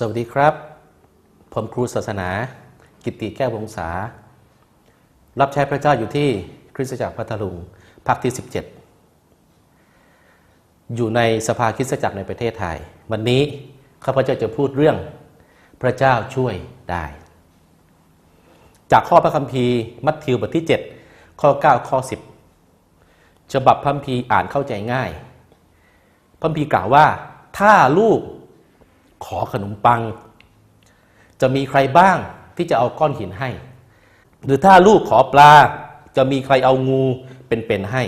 สวัสดีครับ ผมครูศาสนา กิตติแก้ววงศา รับใช้พระเจ้าอยู่ที่คริสตจักรพัทลุงภาคที่ 17 อยู่ในสภาคริสตจักรในประเทศไทย วันนี้ข้าพเจ้าจะพูดเรื่องพระเจ้าช่วยได้ จากข้อพระคัมภีร์มัทธิวบทที่ 7 ข้อ 9 ข้อ 10 ฉบับพระคัมภีร์อ่านเข้าใจง่าย พระคัมภีร์กล่าวว่าถ้าลูก ขอขนมปัง จะมีใครบ้างที่จะเอาก้อนหินให้ หรือถ้าลูกขอปลา จะมีใครเอางูเป็นๆให้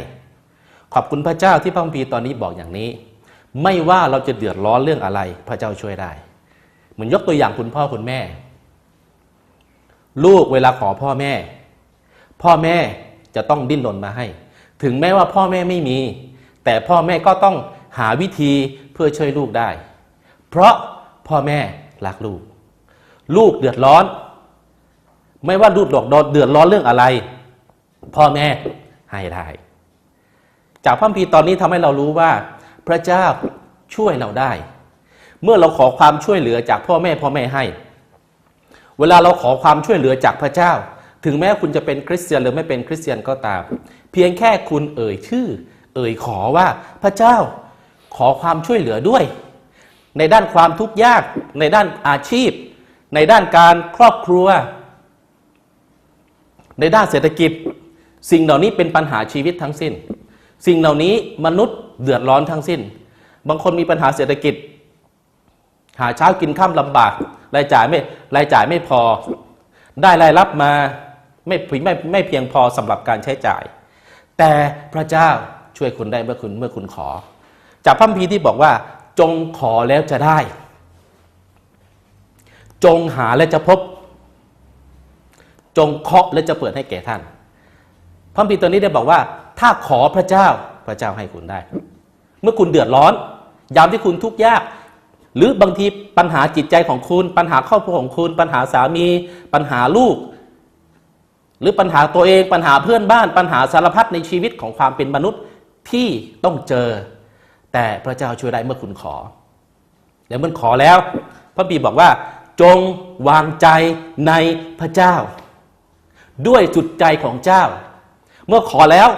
ขอบคุณพระเจ้าที่พระคัมภีร์ตอนนี้บอกอย่างนี้ ไม่ว่าเราจะเดือดร้อนเรื่องอะไร พระเจ้าช่วยได้ เหมือนยกตัวอย่างคุณพ่อคุณแม่ ลูกเวลาขอพ่อแม่ พ่อแม่จะต้องดิ้นรนมาให้ ถึงแม้ว่าพ่อแม่ไม่มี แต่พ่อแม่ก็ต้องหาวิธีเพื่อช่วยลูกได้ เพราะ พ่อแม่รักลูก ลูกเดือดร้อน ไม่ว่าลูกดอกเดือดร้อนเรื่องอะไร พ่อแม่ให้ได้จากพระคัมภีร์ตอนนี้ทำให้เรารู้ว่า พระเจ้าช่วยเราได้ เมื่อเราขอความช่วยเหลือจากพ่อแม่พ่อแม่ให้ เวลาเราขอความช่วยเหลือจากพระเจ้า ถึงแม้คุณจะเป็นคริสเตียนหรือไม่เป็นคริสเตียนก็ตาม เพียงแค่คุณเอ่ยชื่อ เอ่ยขอว่าพระเจ้าขอความช่วยเหลือด้วย ในด้านความทุกข์ยาก ในด้านอาชีพ ในด้านการครอบครัว ในด้านเศรษฐกิจ สิ่งเหล่านี้เป็นปัญหาชีวิตทั้งสิ้น สิ่งเหล่านี้มนุษย์เดือดร้อนทั้งสิ้น บางคนมีปัญหาเศรษฐกิจ หาเช้ากินข้ามลำบากรายจ่ายไม่รายจ่ายไม่พอ ได้รายรับมาไม่ไม่ไม่เพียงพอสำหรับการใช้จ่าย แต่พระเจ้าช่วยคุณได้เมื่อคุณเมื่อคุณขอ จากพระคัมภีที่บอกว่า จงขอแล้วจะได้ จงหาและจะพบ จงเคาะและจะเปิดให้แก่ท่านพระคัมภีร์ตัวนี้ได้บอกว่า ถ้าขอพระเจ้าพระเจ้าให้คุณได้ เมื่อคุณเดือดร้อน ยามที่คุณทุกข์ยาก หรือบางทีปัญหาจิตใจของคุณ ปัญหาครอบครัวของคุณ ปัญหาสามี ปัญหาลูก หรือปัญหาตัวเอง ปัญหาเพื่อนบ้าน ปัญหาสารพัดในชีวิตของความเป็นมนุษย์ที่ต้องเจอ แต่พระเจ้าช่วยได้เมื่อคุณขอ และเมื่อขอแล้ว พระบีบอกว่า จงวางใจในพระเจ้า ด้วยจุดใจของเจ้า เมื่อขอแล้ว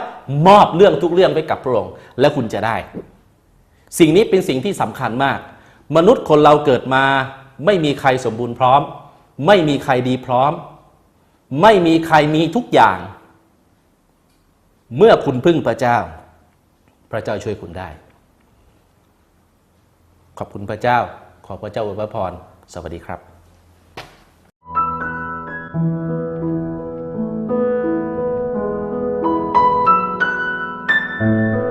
มอบเรื่องทุกเรื่องไว้กับพระองค์และคุณจะได้ สิ่งนี้เป็นสิ่งที่สำคัญมาก มนุษย์คนเราเกิดมา ไม่มีใครสมบูรณ์พร้อม ไม่มีใครดีพร้อม ไม่มีใครมีทุกอย่าง เมื่อคุณพึ่งพระเจ้า พระเจ้าช่วยคุณได้ ขอบคุณพระเจ้า ขอพระเจ้าอวยพร สวัสดีครับ